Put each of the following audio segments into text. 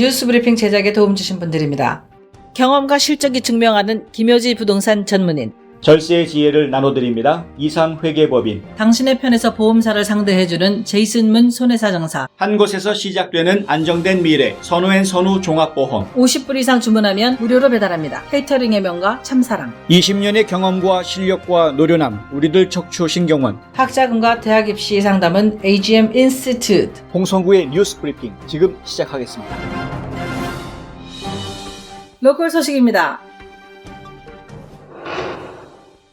뉴스 브리핑 제작에 도움 주신 분들입니다. 경험과 실적이 증명하는 김효지 부동산 전문인, 절세의 지혜를 나눠드립니다. 이상 회계법인 당신의 편에서 보험사를 상대해주는 제이슨 문 손해사정사, 한 곳에서 시작되는 안정된 미래 선우앤 선우 종합보험 50불 이상 주문하면 무료로 배달합니다. 케이터링의 명가 참사랑, 20년의 경험과 실력과 노련함 우리들 척추 신경원 학자금과 대학 입시 상담은 AGM 인스티튜트, 홍성구의 뉴스 브리핑 지금 시작하겠습니다. 로컬 소식입니다.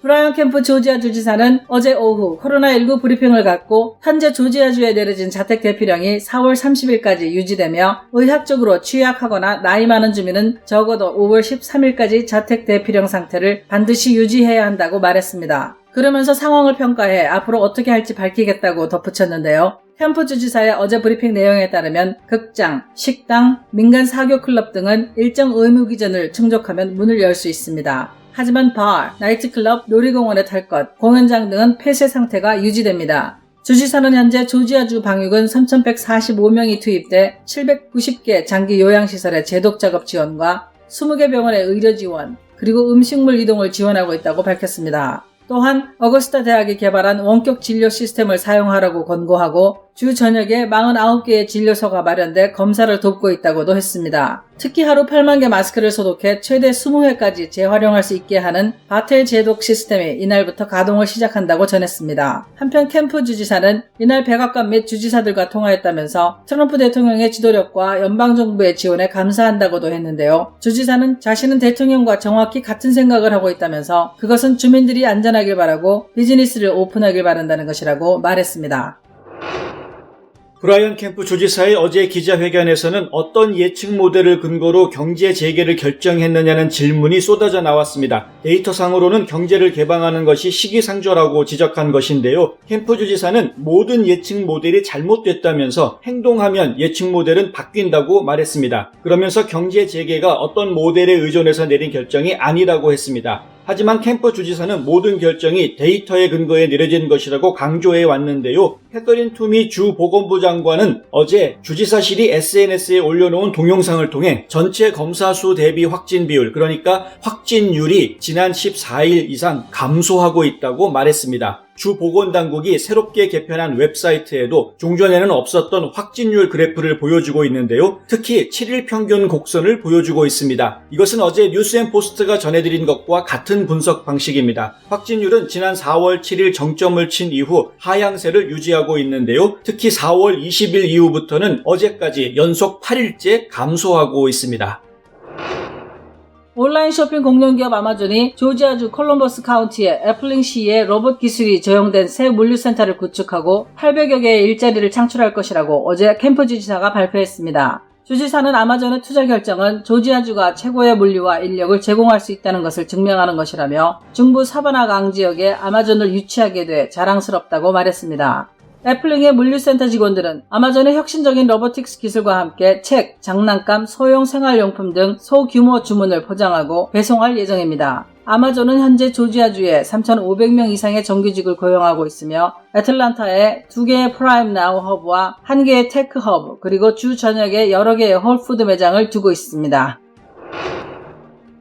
브라이언 캠프 조지아 주지사는 어제 오후 코로나19 브리핑을 갖고 현재 조지아주에 내려진 자택 대피령이 4월 30일까지 유지되며 의학적으로 취약하거나 나이 많은 주민은 적어도 5월 13일까지 자택 대피령 상태를 반드시 유지해야 한다고 말했습니다. 그러면서 상황을 평가해 앞으로 어떻게 할지 밝히겠다고 덧붙였는데요. 캠프 주지사의 어제 브리핑 내용에 따르면 극장, 식당, 민간 사교 클럽 등은 일정 의무 기준을 충족하면 문을 열 수 있습니다. 하지만 바, 나이트클럽, 놀이공원에 탈 것, 공연장 등은 폐쇄 상태가 유지됩니다. 주지사는 현재 조지아주 방역은 3,145명이 투입돼 790개 장기 요양시설의 제독 작업 지원과 20개 병원의 의료 지원, 그리고 음식물 이동을 지원하고 있다고 밝혔습니다. 또한 어거스타 대학이 개발한 원격 진료 시스템을 사용하라고 권고하고 주 저녁에 49개의 진료소가 마련돼 검사를 돕고 있다고도 했습니다. 특히 하루 8만 개 마스크를 소독해 최대 20회까지 재활용할 수 있게 하는 바텔 제독 시스템이 이날부터 가동을 시작한다고 전했습니다. 한편 캠프 주지사는 이날 백악관 및 주지사들과 통화했다면서 트럼프 대통령의 지도력과 연방정부의 지원에 감사한다고도 했는데요. 주지사는 자신은 대통령과 정확히 같은 생각을 하고 있다면서 그것은 주민들이 안전하길 바라고 비즈니스를 오픈하길 바란다는 것이라고 말했습니다. 브라이언 캠프 조지사의 어제 기자회견에서는 어떤 예측 모델을 근거로 경제 재개를 결정했느냐는 질문이 쏟아져 나왔습니다. 데이터상으로는 경제를 개방하는 것이 시기상조라고 지적한 것인데요. 캠프 주지사는 모든 예측 모델이 잘못됐다면서 행동하면 예측 모델은 바뀐다고 말했습니다. 그러면서 경제 재개가 어떤 모델에 의존해서 내린 결정이 아니라고 했습니다. 하지만 캠프 주지사는 모든 결정이 데이터에 근거해 내려진 것이라고 강조해 왔는데요. 캐서린 투미 주 보건부 장관은 어제 주지사실이 SNS에 올려놓은 동영상을 통해 전체 검사 수 대비 확진 비율, 그러니까 확진율이 지난 14일 이상 감소하고 있다고 말했습니다. 주 보건당국이 새롭게 개편한 웹사이트에도 종전에는 없었던 확진율 그래프를 보여주고 있는데요. 특히 7일 평균 곡선을 보여주고 있습니다. 이것은 어제 뉴스앤포스트가 전해드린 것과 같은 분석 방식입니다. 확진율은 지난 4월 7일 정점을 친 이후 하향세를 유지하고 있는데요. 특히 4월 20일 이후부터는 어제까지 연속 8일째 감소하고 있습니다. 온라인 쇼핑 공룡기업 아마존이 조지아주 콜럼버스 카운티의 애플링시에 로봇 기술이 적용된 새 물류센터를 구축하고 800여 개의 일자리를 창출할 것이라고 어제 캠프 주지사가 발표했습니다. 주지사는 아마존의 투자 결정은 조지아주가 최고의 물류와 인력을 제공할 수 있다는 것을 증명하는 것이라며 중부 사바나 강 지역에 아마존을 유치하게 돼 자랑스럽다고 말했습니다. 애플링의 물류센터 직원들은 아마존의 혁신적인 로보틱스 기술과 함께 책, 장난감, 소형 생활용품 등 소규모 주문을 포장하고 배송할 예정입니다. 아마존은 현재 조지아주에 3,500명 이상의 정규직을 고용하고 있으며 애틀란타에 2개의 프라임 나우 허브와 1개의 테크 허브 그리고 주 전역에 여러 개의 홀푸드 매장을 두고 있습니다.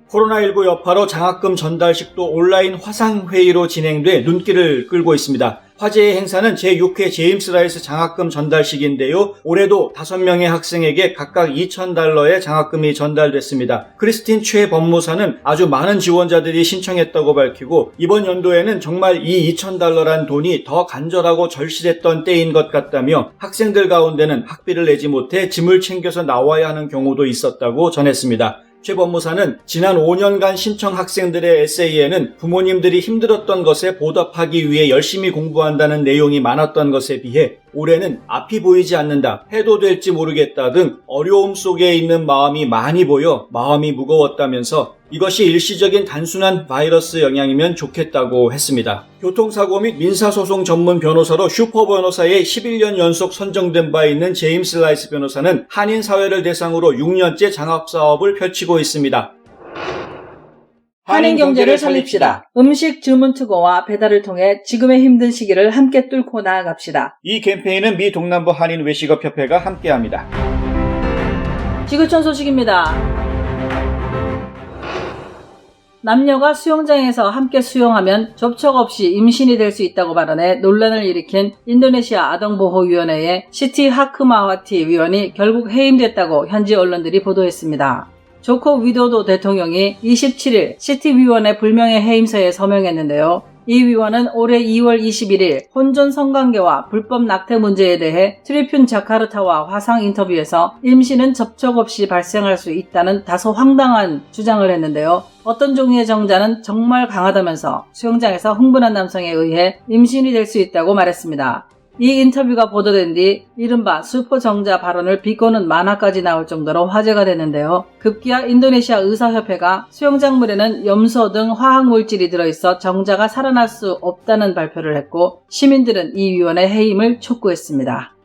코로나19 여파로 장학금 전달식도 온라인 화상회의로 진행돼 눈길을 끌고 있습니다. 화제의 행사는 제6회 제임스 라이스 장학금 전달식인데요. 올해도 5명의 학생에게 각각 2,000달러의 장학금이 전달됐습니다. 크리스틴 최 법무사는 아주 많은 지원자들이 신청했다고 밝히고 이번 연도에는 정말 이 2,000달러란 돈이 더 간절하고 절실했던 때인 것 같다며 학생들 가운데는 학비를 내지 못해 짐을 챙겨서 나와야 하는 경우도 있었다고 전했습니다. 최 법무사는 지난 5년간 신청 학생들의 에세이에는 부모님들이 힘들었던 것에 보답하기 위해 열심히 공부한다는 내용이 많았던 것에 비해 올해는 앞이 보이지 않는다, 해도 될지 모르겠다 등 어려움 속에 있는 마음이 많이 보여 마음이 무거웠다면서 이것이 일시적인 단순한 바이러스 영향이면 좋겠다고 했습니다. 교통사고 및 민사소송 전문 변호사로 슈퍼 변호사에 11년 연속 선정된 바 있는 제임스 라이스 변호사는 한인 사회를 대상으로 6년째 장학사업을 펼치고 있습니다. 한인 경제를 살립시다. 음식 주문 투고와 배달을 통해 지금의 힘든 시기를 함께 뚫고 나아갑시다. 이 캠페인은 미 동남부 한인 외식업 협회가 함께합니다. 지구촌 소식입니다. 남녀가 수영장에서 함께 수영하면 접촉 없이 임신이 될 수 있다고 발언해 논란을 일으킨 인도네시아 아동보호위원회의 시티 하크마와티 위원이 결국 해임됐다고 현지 언론들이 보도했습니다. 조코 위도도 대통령이 27일 시티위원회 불명예 해임서에 서명했는데요. 이 위원은 올해 2월 21일 혼전 성관계와 불법 낙태 문제에 대해 트리뷴 자카르타와 화상 인터뷰에서 임신은 접촉 없이 발생할 수 있다는 다소 황당한 주장을 했는데요. 어떤 종류의 정자는 정말 강하다면서 수영장에서 흥분한 남성에 의해 임신이 될 수 있다고 말했습니다. 이 인터뷰가 보도된 뒤 이른바 슈퍼 정자 발언을 비꼬는 만화까지 나올 정도로 화제가 됐는데요. 급기야 인도네시아 의사협회가 수영장물에는 염소 등 화학물질이 들어있어 정자가 살아날 수 없다는 발표를 했고 시민들은 이 위원회 해임을 촉구했습니다.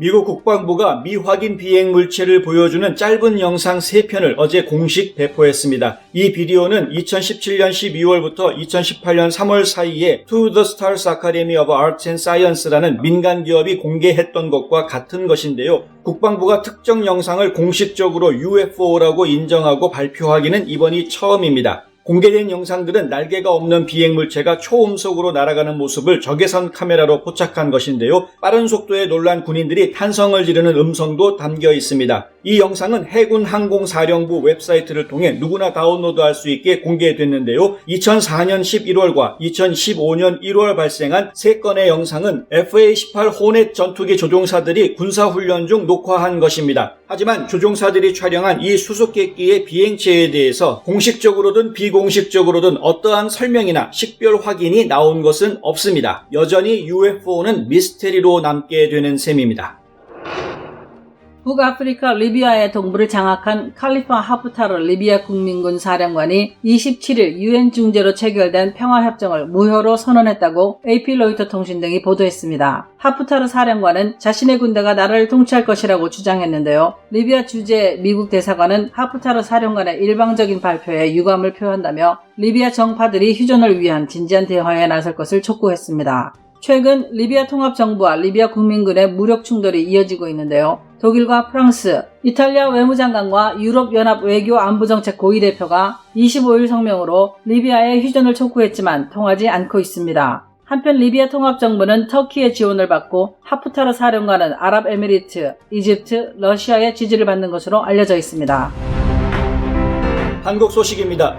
미국 국방부가 미확인 비행 물체를 보여주는 짧은 영상 3편을 어제 공식 배포했습니다. 이 비디오는 2017년 12월부터 2018년 3월 사이에 To the Stars Academy of Arts and Science라는 민간 기업이 공개했던 것과 같은 것인데요. 국방부가 특정 영상을 공식적으로 UFO라고 인정하고 발표하기는 이번이 처음입니다. 공개된 영상들은 날개가 없는 비행 물체가 초음속으로 날아가는 모습을 적외선 카메라로 포착한 것인데요. 빠른 속도에 놀란 군인들이 탄성을 지르는 음성도 담겨 있습니다. 이 영상은 해군 항공사령부 웹사이트를 통해 누구나 다운로드할 수 있게 공개됐는데요. 2004년 11월과 2015년 1월 발생한 3건의 영상은 FA-18 호넷 전투기 조종사들이 군사훈련 중 녹화한 것입니다. 하지만 조종사들이 촬영한 이 수수께끼의 비행체에 대해서 공식적으로든 비공 식적으로든 어떠한 설명이나 식별 확인이 나온 것은 없습니다. 여전히 UFO는 미스테리로 남게 되는 셈입니다. 북아프리카 리비아의 동부를 장악한 칼리파 하프타르 리비아 국민군 사령관이 27일 유엔 중재로 체결된 평화협정을 무효로 선언했다고 AP 로이터 통신 등이 보도했습니다. 하프타르 사령관은 자신의 군대가 나라를 통치할 것이라고 주장했는데요. 리비아 주재 미국 대사관은 하프타르 사령관의 일방적인 발표에 유감을 표한다며 리비아 정파들이 휴전을 위한 진지한 대화에 나설 것을 촉구했습니다. 최근 리비아 통합정부와 리비아 국민군의 무력 충돌이 이어지고 있는데요. 독일과 프랑스, 이탈리아 외무장관과 유럽연합 외교 안보정책 고위대표가 25일 성명으로 리비아의 휴전을 촉구했지만 통하지 않고 있습니다. 한편 리비아 통합정부는 터키의 지원을 받고 하프타르 사령관은 아랍에미리트, 이집트, 러시아의 지지를 받는 것으로 알려져 있습니다. 한국 소식입니다.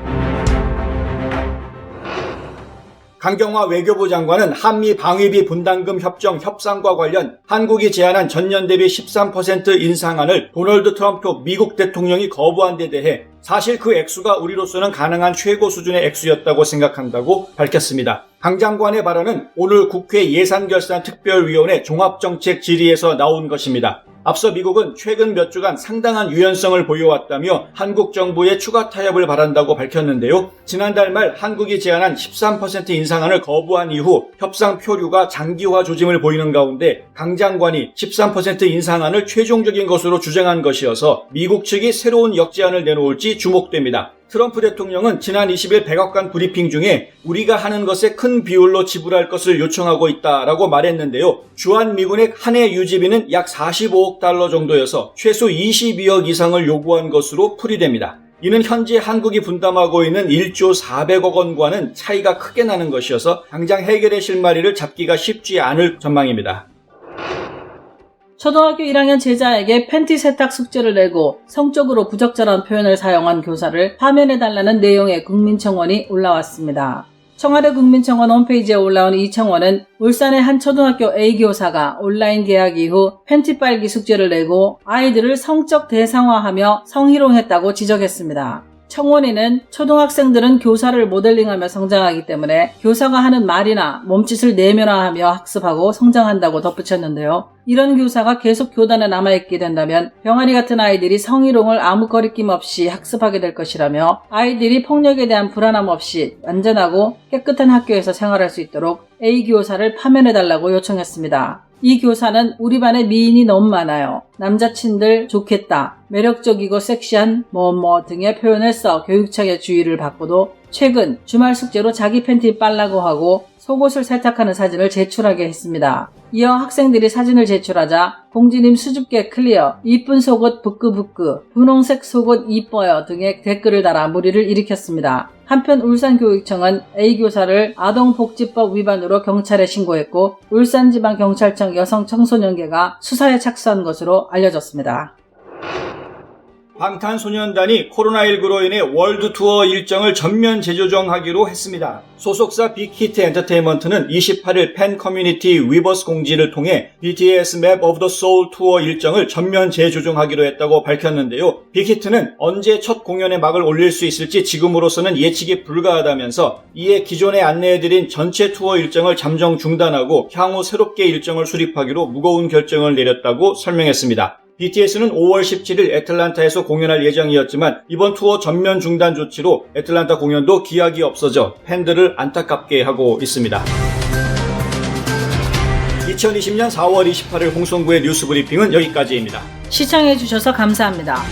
강경화 외교부 장관은 한미 방위비 분담금 협정 협상과 관련 한국이 제안한 전년 대비 13% 인상안을 도널드 트럼프 미국 대통령이 거부한 데 대해 사실 그 액수가 우리로서는 가능한 최고 수준의 액수였다고 생각한다고 밝혔습니다. 강 장관의 발언은 오늘 국회 예산결산특별위원회 종합정책 질의에서 나온 것입니다. 앞서 미국은 최근 몇 주간 상당한 유연성을 보여왔다며 한국 정부의 추가 타협을 바란다고 밝혔는데요. 지난달 말 한국이 제안한 13% 인상안을 거부한 이후 협상 표류가 장기화 조짐을 보이는 가운데 강 장관이 13% 인상안을 최종적인 것으로 주장한 것이어서 미국 측이 새로운 역제안을 내놓을지 주목됩니다. 트럼프 대통령은 지난 20일 백악관 브리핑 중에 우리가 하는 것에 큰 비율로 지불할 것을 요청하고 있다라고 말했는데요. 주한 미군의 한 해 유지비는 약 45억 달러 정도여서 최소 22억 이상을 요구한 것으로 풀이됩니다. 이는 현재 한국이 분담하고 있는 1조 400억 원과는 차이가 크게 나는 것이어서 당장 해결의 실마리를 잡기가 쉽지 않을 전망입니다. 초등학교 1학년 제자에게 팬티 세탁 숙제를 내고 성적으로 부적절한 표현을 사용한 교사를 파면해달라는 내용의 국민청원이 올라왔습니다. 청와대 국민청원 홈페이지에 올라온 이 청원은 울산의 한 초등학교 A교사가 온라인 계약 이후 팬티 빨기 숙제를 내고 아이들을 성적 대상화하며 성희롱했다고 지적했습니다. 청원인은 초등학생들은 교사를 모델링하며 성장하기 때문에 교사가 하는 말이나 몸짓을 내면화하며 학습하고 성장한다고 덧붙였는데요. 이런 교사가 계속 교단에 남아있게 된다면 병아리 같은 아이들이 성희롱을 아무 거리낌 없이 학습하게 될 것이라며 아이들이 폭력에 대한 불안함 없이 안전하고 깨끗한 학교에서 생활할 수 있도록 A 교사를 파면해달라고 요청했습니다. 이 교사는 우리 반에 미인이 너무 많아요. 남자친들 좋겠다. 매력적이고 섹시한 뭐뭐 등의 표현을 써 교육청의 주의를 받고도 최근 주말 숙제로 자기 팬티 빨라고 하고 속옷을 세탁하는 사진을 제출하게 했습니다. 이어 학생들이 사진을 제출하자 공지님 수줍게 클리어, 이쁜 속옷 부끄부끄, 분홍색 속옷 이뻐요 등의 댓글을 달아 무리를 일으켰습니다. 한편 울산교육청은 A 교사를 아동복지법 위반으로 경찰에 신고했고 울산지방경찰청 여성청소년계가 수사에 착수한 것으로 알려졌습니다. 방탄소년단이 코로나19로 인해 월드 투어 일정을 전면 재조정하기로 했습니다. 소속사 빅히트 엔터테인먼트는 28일 팬 커뮤니티 위버스 공지를 통해 BTS 맵 오브 더 소울 투어 일정을 전면 재조정하기로 했다고 밝혔는데요. 빅히트는 언제 첫 공연의 막을 올릴 수 있을지 지금으로서는 예측이 불가하다면서 이에 기존에 안내해드린 전체 투어 일정을 잠정 중단하고 향후 새롭게 일정을 수립하기로 무거운 결정을 내렸다고 설명했습니다. BTS는 5월 17일 애틀란타에서 공연할 예정이었지만 이번 투어 전면 중단 조치로 애틀란타 공연도 기약이 없어져 팬들을 안타깝게 하고 있습니다. 2020년 4월 28일 홍성구의 뉴스 브리핑은 여기까지입니다. 시청해주셔서 감사합니다.